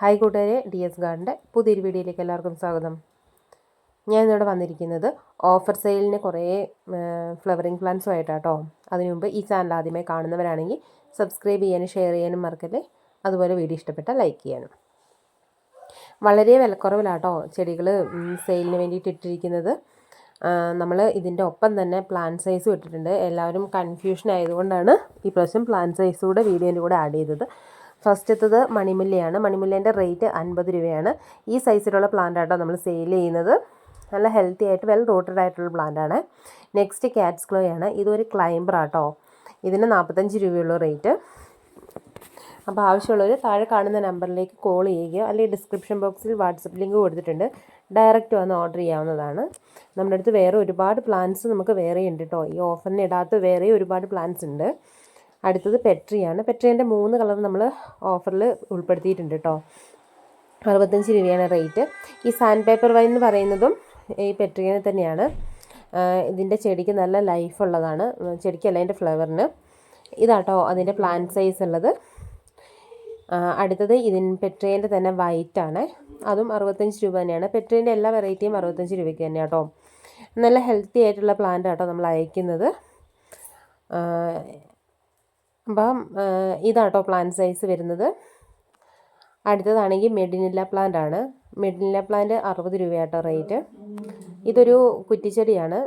Hi കൂട്ടുകാരെ D S ഗാർഡിന്റെ പുതിയൊരു വീഡിയോയിലേക്ക് എല്ലാവർക്കും സ്വാഗതം. ഞാൻ ഇന്നിവിടെ വന്നിരിക്കുന്നത് ഓഫർ സെയിലിന് കുറേ ഫ്ലവറിങ് പ്ലാന്റ്സും ആയിട്ടാട്ടോ. അതിനു മുമ്പ് ഈ ചാനൽ ആദ്യമായി കാണുന്നവരാണെങ്കിൽ സബ്സ്ക്രൈബ് ചെയ്യാനും ഷെയർ ചെയ്യാനും മറക്കല്ലേ? അതുപോലെ വീഡിയോ ഇഷ്ടപ്പെട്ടാൽ ലൈക്ക് ചെയ്യാനും. വളരെ വിലക്കുറവിലാട്ടോ ചെടികൾ സെയിലിന് വേണ്ടിയിട്ട് ഇട്ടിരിക്കുന്നത്. നമ്മൾ ഇതിന്റെ ഒപ്പം തന്നെ പ്ലാൻ സൈസും ഇട്ടിട്ടുണ്ട്. എല്ലാവരും കൺഫ്യൂഷൻ ആയതുകൊണ്ടാണ് ഈ പ്രാവശ്യം പ്ലാൻ സൈസ് കൂടെ വീഡിയോന്റെ കൂടെ ആഡ് ചെയ്തത്. ഫസ്റ്റത്തത് മണിമുല്ലയാണ്. മണിമുല്ലേന്റെ റേറ്റ് അൻപത് രൂപയാണ്. ഈ സൈസിലുള്ള പ്ലാന്റ് ആട്ടോ നമ്മൾ സെയിൽ ചെയ്യുന്നത്. നല്ല ഹെൽത്തി ആയിട്ട് വെൽ റോട്ടഡ് ആയിട്ടുള്ള പ്ലാന്റാണ് നെക്സ്റ്റ് കാറ്റ്സ് ക്ലോ ആണ്. ഇതൊരു ക്ലൈംബർ ആട്ടോ. ഇതിന് നാൽപ്പത്തഞ്ച് രൂപയുള്ള റേറ്റ് അപ്പോൾ ആവശ്യമുള്ളവർ താഴെ കാണുന്ന നമ്പറിലേക്ക് കോൾ ചെയ്യുക. അല്ലെങ്കിൽ ഡിസ്ക്രിപ്ഷൻ ബോക്സിൽ വാട്സപ്പ് ലിങ്ക് കൊടുത്തിട്ടുണ്ട്. ഡയറക്റ്റ് വന്ന് ഓർഡർ ചെയ്യാവുന്നതാണ്. നമ്മുടെ അടുത്ത് വേറെ ഒരുപാട് പ്ലാൻസ് നമുക്ക് വേറെ ഉണ്ട് കേട്ടോ ഈ ഓഫറിന് ഇടാത്ത വേറെ ഒരുപാട് പ്ലാൻസ് ഉണ്ട്. അടുത്തത് പെട്രിയാണ്. പെട്രീന്റെ മൂന്ന് കളർ നമ്മൾ ഓഫറിൽ ഉൾപ്പെടുത്തിയിട്ടുണ്ട് കേട്ടോ അറുപത്തഞ്ച് രൂപയാണ് റേറ്റ് ഈ സാൻഡ് പേപ്പർ വൈൻ എന്ന് പറയുന്നതും ഈ പെട്രിയനെ തന്നെയാണ്. ഇതിന്റെ ചെടിക്ക് നല്ല ലൈഫ് ഉള്ളതാണ്. ചെടിക്കല്ല അതിന്റെ ഫ്ലവറിന് ഇതാട്ടോ അതിന്റെ പ്ലാന്റ് സൈസ് ഉള്ളത്. അടുത്തത് ഇതിൻ പെട്രിയന്റെ തന്നെ വൈറ്റ് ആണ്. അതും അറുപത്തഞ്ച് രൂപ തന്നെയാണ്. പെട്രിയന്റെ എല്ലാ വെറൈറ്റിയും അറുപത്തഞ്ച് രൂപയ്ക്ക് തന്നെയാണ് കേട്ടോ നല്ല ഹെൽത്തി ആയിട്ടുള്ള പ്ലാന്റ് ആട്ടോ നമ്മൾ അയക്കുന്നത്. അപ്പം ഇതാട്ടോ പ്ലാന്റ് സൈസ് വരുന്നത്. അടുത്തതാണെങ്കിൽ മെഡിനില്ല പ്ലാന്റ് ആണ്. മെഡിനില്ല പ്ലാന്റ് അറുപത് രൂപയാട്ടോ റേറ്റ് ഇതൊരു കുറ്റിച്ചെടിയാണ്.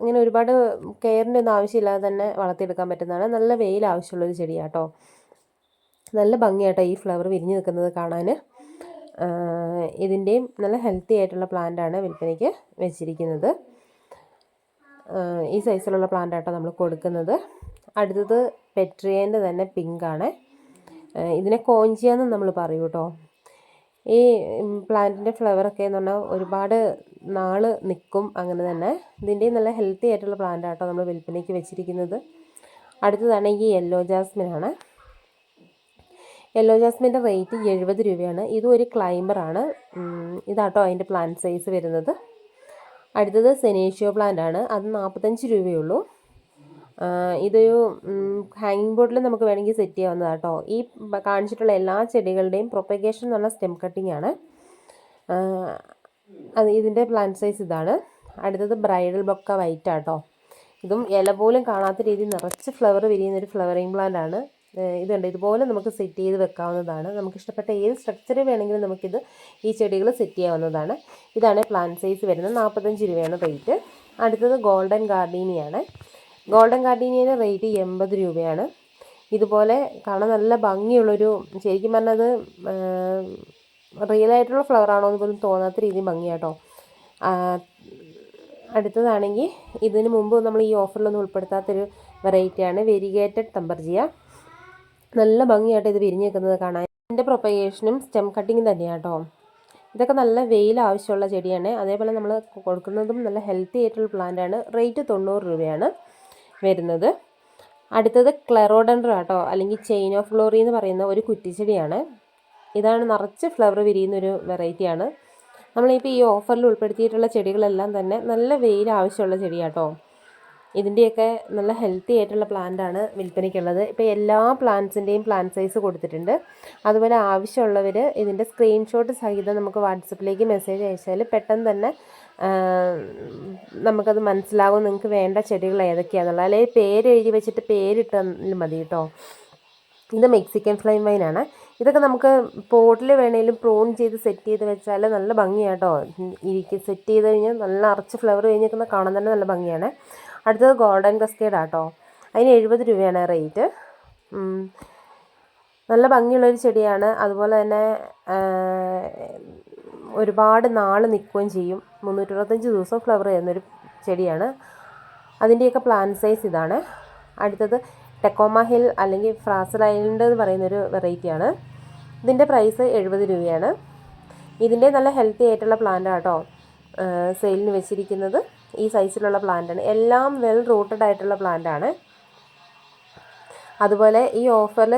ഇങ്ങനെ ഒരുപാട് കെയറിന്റെ ഒന്നും ആവശ്യമില്ലാതെ തന്നെ വളർത്തിയെടുക്കാൻ പറ്റുന്നതാണ്. നല്ല വെയിൽ ആവശ്യമുള്ളൊരു ചെടിയാട്ടോ. നല്ല ഭംഗിയാട്ടോ ഈ ഫ്ലവർ വിരിഞ്ഞ് നിൽക്കുന്നത് കാണാൻ. ഇതിന്റെയും നല്ല ഹെൽത്തി ആയിട്ടുള്ള പ്ലാന്റാണ് വിൽപ്പനയ്ക്ക് വെച്ചിരിക്കുന്നത്. ഈ സൈസിലുള്ള പ്ലാന്റ് ആട്ടോ നമ്മൾ കൊടുക്കുന്നത്. അടുത്തത് പെട്രിയേന്റെ തന്നെ പിങ്കാണ്. ഇതിനെ കോഞ്ചിയെന്ന് നമ്മൾ പറയും കേട്ടോ. ഈ പ്ലാന്റിന്റെ ഫ്ലവറൊക്കെ എന്ന് പറഞ്ഞാൽ ഒരുപാട് നാൾ നിൽക്കും അങ്ങനെ തന്നെ. ഇതിന്റെ നല്ല ഹെൽത്തി ആയിട്ടുള്ള പ്ലാന്റ് ആട്ടോ നമ്മൾ വിൽപ്പനയ്ക്ക് വെച്ചിരിക്കുന്നത്. അടുത്തതാണ് ഈ യെല്ലോ ജാസ്മിനാണ്. യെല്ലോ ജാസ്മിന്റെ റേറ്റ് എഴുപത് രൂപയാണ്. ഇതും ഒരു ക്ലൈംബറാണ് ഇതാട്ടോ അതിന്റെ പ്ലാന്റ് സൈസ് വരുന്നത്. അടുത്തത് സെനേഷ്യോ പ്ലാന്റ് ആണ് അത് നാൽപ്പത്തഞ്ച് രൂപയുള്ളൂ ഇതൊരു ഹാങ്ങിങ് ബോർഡിൽ നമുക്ക് വേണമെങ്കിൽ സെറ്റ് ചെയ്യാവുന്നതാണ് കേട്ടോ ഈ കാണിച്ചിട്ടുള്ള എല്ലാ ചെടികളുടെയും പ്രൊപ്പഗേഷൻ എന്നുള്ള സ്റ്റെം കട്ടിംഗ് ആണ്. അത് ഇതിന്റെ പ്ലാന്റ് സൈസ് ഇതാണ്. അടുത്തത് ബ്രൈഡൽ ബൊക്ക വൈറ്റ് ആട്ടോ. ഇതും ഇല പോലും കാണാത്ത രീതിയിൽ നിറച്ച് ഫ്ലവർ വിരിയുന്ന ഒരു ഫ്ലവറിങ് പ്ലാന്റ് ആണ് ഇതുണ്ട് ഇതുപോലെ നമുക്ക് സെറ്റ് ചെയ്ത് വെക്കാവുന്നതാണ്. നമുക്ക് ഇഷ്ടപ്പെട്ട ഏത് സ്ട്രക്ചർ വേണമെങ്കിലും നമുക്കിത് ഈ ചെടികൾ സെറ്റ് ചെയ്യാവുന്നതാണ്. ഇതാണ് പ്ലാന്റ് സൈസ് വരുന്നത്. നാൽപ്പത്തഞ്ച് രൂപയാണ് റേറ്റ് അടുത്തത് ഗോൾഡൻ ഗാർഡീനിയാണ് ഗോൾഡൻ കാർഡീനിയുടെ റേറ്റ് എൺപത് രൂപയാണ്. ഇതുപോലെ കാണാൻ നല്ല ഭംഗിയുള്ളൊരു ശരിക്കും പറഞ്ഞത് റിയൽ ആയിട്ടുള്ള ഫ്ലവർ ആണോ എന്ന് പോലും തോന്നാത്ത രീതി ഭംഗിയാട്ടോ. അടുത്തതാണെങ്കിൽ ഇതിന് മുമ്പ് നമ്മൾ ഈ ഓഫറിലൊന്നും ഉൾപ്പെടുത്താത്തൊരു വെറൈറ്റിയാണ് വെരിഗേറ്റഡ് തമ്പർജിയ നല്ല ഭംഗിയായിട്ട് ഇത് വിരിഞ്ഞ് നിൽക്കുന്നത് കാണാൻ. ഇതിന്റെ പ്രൊപ്പഗേഷനും സ്റ്റെം കട്ടിങ്ങും കേട്ടോ ഇതൊക്കെ നല്ല വെയിൽ ആവശ്യമുള്ള ചെടിയാണ്. അതേപോലെ നമ്മൾ കൊടുക്കുന്നതും നല്ല ഹെൽത്തി ആയിട്ടുള്ള പ്ലാന്റ് ആണ്. റേറ്റ് തൊണ്ണൂറ് രൂപയാണ്. വരുന്നത്. അടുത്തത് ക്ലെറോഡൻഡ്ര കേട്ടോ അല്ലെങ്കിൽ ചെയിൻ ഓഫ് ഫ്ലോറി എന്ന് പറയുന്ന ഒരു കുറ്റിച്ചെടിയാണ്. ഇതാണ് നിറച്ച് ഫ്ലവർ വിരിയുന്ന ഒരു വെറൈറ്റിയാണ് നമ്മളിപ്പോൾ ഈ ഓഫറിൽ ഉൾപ്പെടുത്തിയിട്ടുള്ള ചെടികളെല്ലാം തന്നെ നല്ല വെയിൽ ആവശ്യമുള്ള ചെടിയാട്ടോ. ഇതിന്റെയൊക്കെ നല്ല ഹെൽത്തി ആയിട്ടുള്ള പ്ലാന്റാണ് വിൽപ്പനയ്ക്കുള്ളത്. ഇപ്പോൾ എല്ലാ പ്ലാന്റ്സിന്റെയും പ്ലാന്റ് സൈസ് കൊടുത്തിട്ടുണ്ട്. അതുപോലെ ആവശ്യമുള്ളവർ ഇതിന്റെ സ്ക്രീൻഷോട്ട് സഹിതം നമുക്ക് വാട്സപ്പിലേക്ക് മെസ്സേജ് അയച്ചാൽ പെട്ടെന്ന് തന്നെ നമുക്കത് മനസ്സിലാവും. നിങ്ങൾക്ക് വേണ്ട ചെടികൾ ഏതൊക്കെയാണെന്നുള്ളത് അല്ലെങ്കിൽ പേര് എഴുതി വെച്ചിട്ട് പേരിട്ടാലും മതി കേട്ടോ. ഇത് മെക്സിക്കൻ ഫ്ലൈം വൈനാണ് ഇതൊക്കെ നമുക്ക് പോട്ടിൽ വേണേലും പ്രോൺ ചെയ്ത് സെറ്റ് ചെയ്ത് വെച്ചാൽ നല്ല ഭംഗിയാട്ടോ ഇരിക്കും സെറ്റ് ചെയ്ത് കഴിഞ്ഞാൽ നല്ല അറച്ച് ഫ്ലവർ കഴിഞ്ഞിരിക്കുന്ന കാണാൻ തന്നെ നല്ല ഭംഗിയാണ്. അടുത്തത് ഗോൾഡൻ കസ്കേഡ് ആട്ടോ. അതിന് എഴുപത് രൂപയാണ് റേറ്റ്. നല്ല ഭംഗിയുള്ളൊരു ചെടിയാണ്. അതുപോലെ തന്നെ ഒരുപാട് നാൾ നിൽക്കുകയും ചെയ്യും. മുന്നൂറ്ററുപത്തഞ്ച് ദിവസം ഫ്ലവർ ചെയ്യുന്നൊരു ചെടിയാണ്. അതിന്റെയൊക്കെ പ്ലാൻ സൈസ് ഇതാണ്. അടുത്തത് ടെക്കോമ ഹിൽ അല്ലെങ്കിൽ ഫ്രാസൽ ഐലൻഡ് എന്ന് പറയുന്നൊരു വെറൈറ്റിയാണ് ഇതിന്റെ പ്രൈസ് എഴുപത് രൂപയാണ്. ഇതിന്റെ നല്ല ഹെൽത്തി ആയിട്ടുള്ള പ്ലാന്റ് ആട്ടോ സെയിലിന് വെച്ചിരിക്കുന്നത്. ഈ സൈസിലുള്ള പ്ലാന്റാണ് എല്ലാം വെൽ റൂട്ടഡ് ആയിട്ടുള്ള പ്ലാന്റാണ് അതുപോലെ ഈ ഓഫറിൽ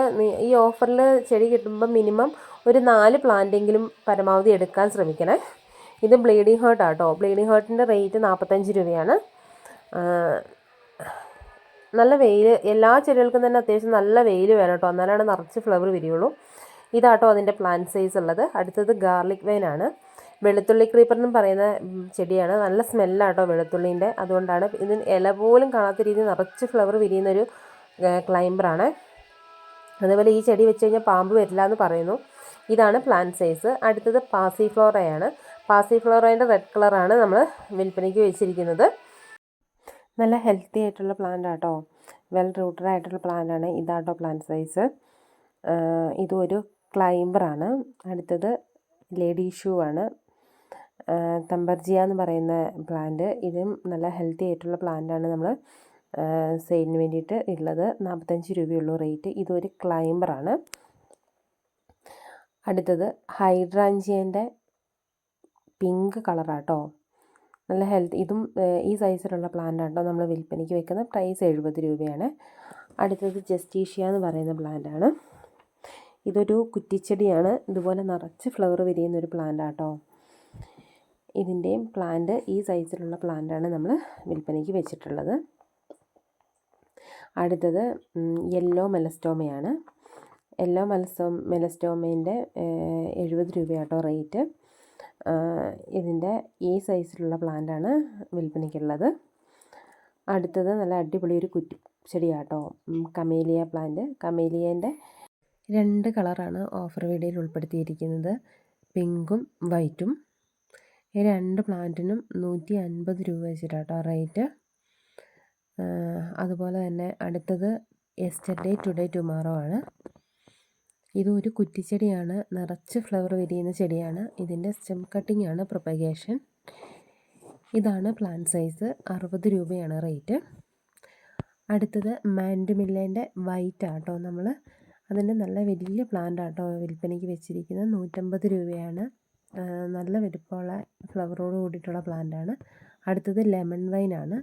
ഈ ഓഫറിൽ ചെടി കിട്ടുമ്പോൾ മിനിമം ഒരു നാല് പ്ലാന്റെങ്കിലും പരമാവധി എടുക്കാൻ ശ്രമിക്കണേ. ഇത് ബ്ലീഡിങ് ഹേർട്ട് ആട്ടോ. ബ്ലീഡിങ് ഹേർട്ടിന്റെ റേറ്റ് നാൽപ്പത്തഞ്ച് രൂപയാണ്. നല്ല വെയിൽ എല്ലാ ചെടികൾക്കും തന്നെ അത്യാവശ്യം നല്ല വെയിൽ വേണം കേട്ടോ. എന്നാലാണ് നിറച്ച് ഫ്ലവർ വരികയുള്ളൂ. ഇതാട്ടോ അതിന്റെ പ്ലാന്റ് സൈസ് ഉള്ളത്. അടുത്തത് ഗാർലിക് വെയിനാണ് വെളുത്തുള്ളി ക്രീപ്പർ എന്നും പറയുന്ന ചെടിയാണ്. നല്ല സ്മെല്ലാട്ടോ വെളുത്തുള്ളീന്റെ അതുകൊണ്ടാണ് ഇതിന് ഇല പോലും കാണാത്ത രീതിയിൽ നിറച്ച് ഫ്ലവർ വിരിയുന്നൊരു ക്ലൈംബറാണ്. അതുപോലെ ഈ ചെടി വെച്ച് കഴിഞ്ഞാൽ പാമ്പ് വരില്ല എന്ന് പറയുന്നു. ഇതാണ് പ്ലാന്റ് സൈസ് അടുത്തത് പാസി ഫ്ലോറയാണ് പാസി ഫ്ലോറേന്റെ റെഡ് കളറാണ് നമ്മൾ വിൽപ്പനയ്ക്ക് വെച്ചിരിക്കുന്നത്. നല്ല ഹെൽത്തി ആയിട്ടുള്ള പ്ലാന്റ് ആട്ടോ. വെൽ റൂട്ടഡ് ആയിട്ടുള്ള പ്ലാന്റ് ആണ്. ഇതാട്ടോ പ്ലാന്റ് സൈസ് ഇതും ഒരു ക്ലൈംബറാണ് അടുത്തത് ലേഡി ഷൂ ആണ്. തമ്പർജിയ എന്ന് പറയുന്ന പ്ലാന്റ് ഇതും നല്ല ഹെൽത്തി ആയിട്ടുള്ള പ്ലാന്റ് ആണ് നമ്മൾ സെയിലിന് വേണ്ടിയിട്ട് ഉള്ളത്. നാൽപ്പത്തഞ്ച് രൂപയുള്ളൂ റേറ്റ് ഇതൊരു ക്ലൈംബറാണ് അടുത്തത് ഹൈഡ്രാഞ്ചിയന്റെ പിങ്ക് കളറാട്ടോ. നല്ല ഹെൽത്ത് ഇതും ഈ സൈസിലുള്ള പ്ലാന്റ് കേട്ടോ നമ്മൾ വിൽപ്പനയ്ക്ക് വെക്കുന്ന പ്രൈസ് എഴുപത് രൂപയാണ്. അടുത്തത് ജസ്റ്റീഷ്യ എന്ന് പറയുന്ന പ്ലാന്റാണ്. ഇതൊരു കുറ്റിച്ചെടിയാണ്. ഇതുപോലെ നിറച്ച് ഫ്ലവർ വിരിയുന്ന ഒരു പ്ലാന്റ് ആട്ടോ ഇതിന്റെയും പ്ലാന്റ് ഈ സൈസിലുള്ള പ്ലാന്റാണ് നമ്മൾ വിൽപ്പനയ്ക്ക് വെച്ചിട്ടുള്ളത്. അടുത്തത് യെല്ലോ മെലസ്റ്റോമയാണ്. യെല്ലോ മത്സ്യവും മെലസ്റ്റോമേന്റെ എഴുപത് രൂപയാട്ടോ റേറ്റ്. ഇതിന്റെ ഈ സൈസിലുള്ള പ്ലാന്റാണ് വിൽപ്പനയ്ക്കുള്ളത്. അടുത്തത് നല്ല അടിപൊളി ഒരു കുറ്റി ചെടിയാട്ടോ കമേലിയ പ്ലാന്റ്. കമേലിയേന്റെ രണ്ട് കളറാണ് ഓഫർ വീഡിയോയിൽ ഉൾപ്പെടുത്തിയിരിക്കുന്നത് പിങ്കും വൈറ്റും. ഈ രണ്ട് പ്ലാന്റിനും നൂറ്റി അൻപത് രൂപ വെച്ചിട്ടാട്ടോ റേറ്റ്. അതുപോലെ തന്നെ അടുത്തത് എസ്റ്റർഡേ ടുഡേ ടുമാറോ ആണ്. ഇത് ഒരു കുറ്റിച്ചെടിയാണ്. നിറച്ച് ഫ്ലവർ വിരിയുന്ന ചെടിയാണ്. ഇതിന്റെ സ്റ്റെം കട്ടിംഗ് ആണ് പ്രൊപ്പഗേഷൻ. ഇതാണ് പ്ലാന്റ് സൈസ്. അറുപത് രൂപയാണ് റേറ്റ്. അടുത്തത് മാൻഡുമില്ലേന്റെ വൈറ്റ് ആട്ടോ നമ്മൾ അതിന്റെ നല്ല വലിയ പ്ലാന്റ് ആട്ടോ വിൽപ്പനയ്ക്ക് വെച്ചിരിക്കുന്നത്. നൂറ്റമ്പത് രൂപയാണ്. നല്ല വലിപ്പമുള്ള ഫ്ലവറോട് കൂടിയിട്ടുള്ള പ്ലാന്റാണ് അടുത്തത് ലെമൺ വൈനാണ്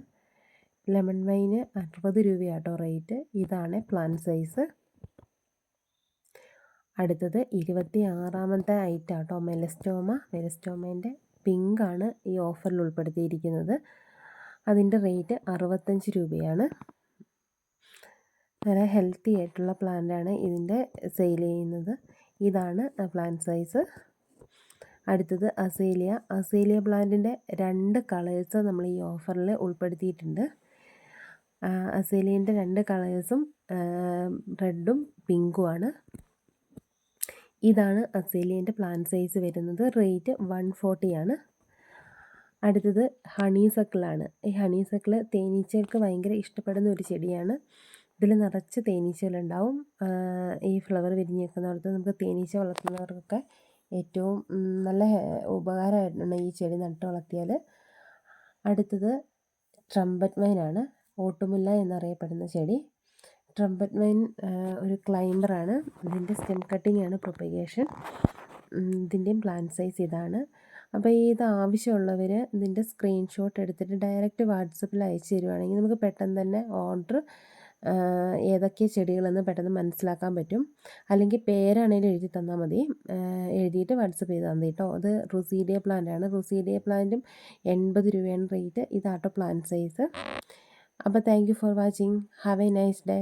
ലെമൺ വൈന് അറുപത് രൂപയാട്ടോ റേറ്റ്. ഇതാണ് പ്ലാന്റ് സൈസ്. അടുത്തത് ഇരുപത്തി ആറാമത്തെ ഐറ്റം ആട്ടോ മെലസ്റ്റോമ. മെലസ്റ്റോമേന്റെ പിങ്കാണ് ഈ ഓഫറിൽ ഉൾപ്പെടുത്തിയിരിക്കുന്നത്. അതിന്റെ റേറ്റ് അറുപത്തഞ്ച് രൂപയാണ്. നല്ല ഹെൽത്തി ആയിട്ടുള്ള പ്ലാന്റാണ് ഇതിന്റെ സെയിൽ ചെയ്യുന്നത്. ഇതാണ് പ്ലാന്റ് സൈസ്. അടുത്തത് അസേലിയ. അസേലിയ പ്ലാന്റിന്റെ രണ്ട് കളേഴ്സ് നമ്മൾ ഈ ഓഫറിൽ ഉൾപ്പെടുത്തിയിട്ടുണ്ട്. അസേലിയന്റെ രണ്ട് കളേഴ്സും റെഡും പിങ്കുമാണ് ഇതാണ് അസേലിയന്റെ പ്ലാന്റ് സൈസ് വരുന്നത്. റേറ്റ് വൺ ഫോർട്ടിയാണ് അടുത്തത് ഹണി സക്കിളാണ് ഈ ഹണി സക്കിൾ തേനീച്ചകൾക്ക് ഭയങ്കര ഇഷ്ടപ്പെടുന്ന ഒരു ചെടിയാണ്. ഇതിൽ നിറച്ച് തേനീച്ചകളുണ്ടാവും ഈ ഫ്ലവർ വിരിഞ്ഞേക്കുന്നിടത്ത് നമുക്ക് തേനീച്ച വളർത്തുന്നവർക്കൊക്കെ ഏറ്റവും നല്ല ഉപകാരമായിട്ടുണ്ട് ഉപകാരമായിട്ടാണ് ഈ ചെടി നട്ട് വളർത്തിയാൽ. അടുത്തത് ട്രംപറ്റ് വൈനാണ് ഓട്ടുമുല്ല എന്നറിയപ്പെടുന്ന ചെടി. ട്രംപറ്റ് വൈൻ ഒരു ക്ലൈംബറാണ് ഇതിന്റെ സ്റ്റെം കട്ടിംഗ് ആണ് പ്രൊപ്പഗേഷൻ ഇതിന്റെയും പ്ലാന്റ് സൈസ് ഇതാണ്. അപ്പോൾ ഇത് ആവശ്യമുള്ളവർ ഇതിന്റെ സ്ക്രീൻഷോട്ട് എടുത്തിട്ട് ഡയറക്റ്റ് വാട്സപ്പിൽ അയച്ചു തരുവാണെങ്കിൽ നമുക്ക് പെട്ടെന്ന് തന്നെ ഓർഡർ ഏതൊക്കെ ചെടികളെന്ന് പെട്ടെന്ന് മനസ്സിലാക്കാൻ പറ്റും. അല്ലെങ്കിൽ പേരാണെങ്കിലും എഴുതി തന്നാൽ മതി. എഴുതിയിട്ട് വാട്സപ്പ് ചെയ്താൽ മതി കേട്ടോ. അത് റുസീഡിയ പ്ലാന്റ് ആണ്. റുസീഡിയ പ്ലാന്റും എൺപത് രൂപയാണ് റേറ്റ് ഇതാട്ടോ പ്ലാന്റ് സൈസ് അപ്പോൾ thank you for watching have a nice day